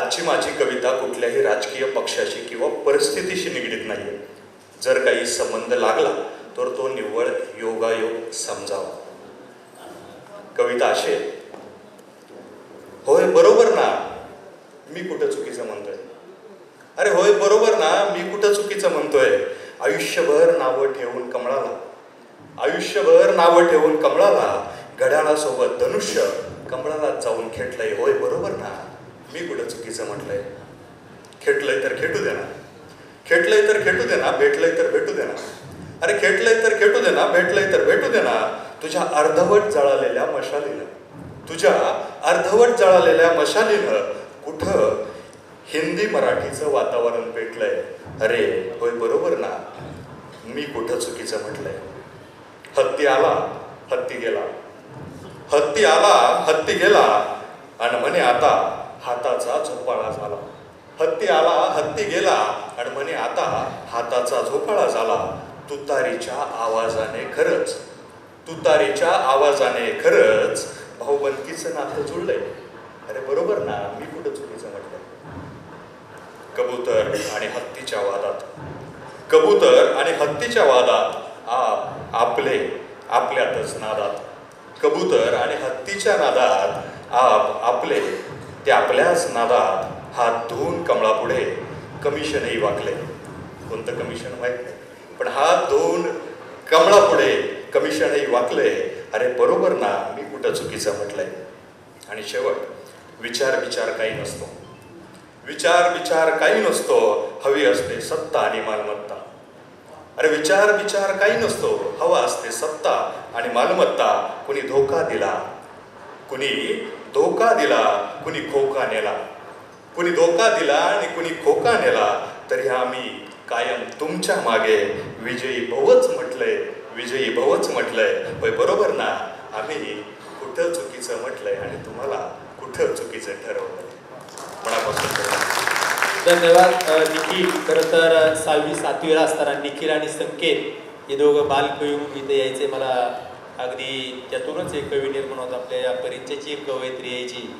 आजची माझी कविता कुठल्याही राजकीय पक्षाशी किंवा परिस्थितीशी निगडीत नाही जर काही संबंध लागला तर तो निव्वळ योगायोग समजावा. कविता अशी आहे. होय बरोबर ना? मी कुठं चुकीचं म्हणतोय? अरे होय बरोबर ना? मी कुठं चुकीचं म्हणतोय? आयुष्यभर नावं ठेवून कमळाला. आयुष्यभर नावं ठेवून कमळाला. घड्याळासोबत धनुष्य कमळाला जाऊन खेटलंय. होय बरोबर ना? मी कुठं चुकीचं म्हटलंय? खेटलंय तर खेटू दे ना. खेटलंय तर खेटू दे ना भेटलंय तर भेटू दे ना. अरे खेटलंय तर खेटू दे ना भेटलंय तर भेटू दे ना. तुझ्या अर्धवट जळालेल्या मशालीनं तुझ्या अर्धवट जळालेल्या मशालीनं कुठं हिंदी मराठीचं वातावरण पेटलंय? अरे होय बरोबर ना. मी कुठं चुकीचं म्हटलंय? हत्ती आला हत्ती गेला. हत्ती आला हत्ती गेला. आणि म्हणे आता हाताचा झोपाळा झाला. हत्ती आला हत्ती गेला आणि म्हणे आता हाताचा झोपाळा झाला. तुतारीच्या आवाजाने खरंच तुतारीच्या आवाजाने खरंच भाऊबंदकीचं नातं जुळलंय. अरे बरोबर ना मी कुठं चुकीचं म्हटलं कबूतर आणि हत्तीच्या वादात. कबूतर आणि हत्तीच्या वादात? आप आपले आपल्यातच नादात. कबूतर आणि हत्तीच्या नादात आप आपले ते आपल्याच नादात हात धुवून कमळापुढे कमिशनही वाकले. कोणतं कमिशन माहीत नाही. पण हात धुवून कमळापुढे कमिशनही वाकले. अरे बरोबर ना मी कुठं चुकीचं म्हटलंय? आणि शेवट विचार विचार काही नसतो. विचार विचार काही नसतो हवी असते सत्ता आणि मालमत्ता. अरे विचार विचार काही नसतो हवा असते सत्ता आणि मालमत्ता. कुणी धोका दिला कुणी धोका दिला कुणी खोका नेला. कुणी धोका दिला आणि कुणी खोका नेला तरी आम्ही कायम तुमच्या मागे विजयी भवच म्हटलंय विजयी भवच म्हटलंय. होय बरोबर ना? आम्ही कुठं चुकीचं म्हटलंय आणि तुम्हाला कुठं चुकीचं ठरवलंय? मनापासून धन्यवाद. निखिल. खरं तर सहावी सातवीला असताना निखिल आणि संकेत हे दोघं बालकवी इथे यायचे मला अगदी त्यातूनच एक कवी निर्माण होत. आपल्या या परिचयाची एक कवयित्री यायची.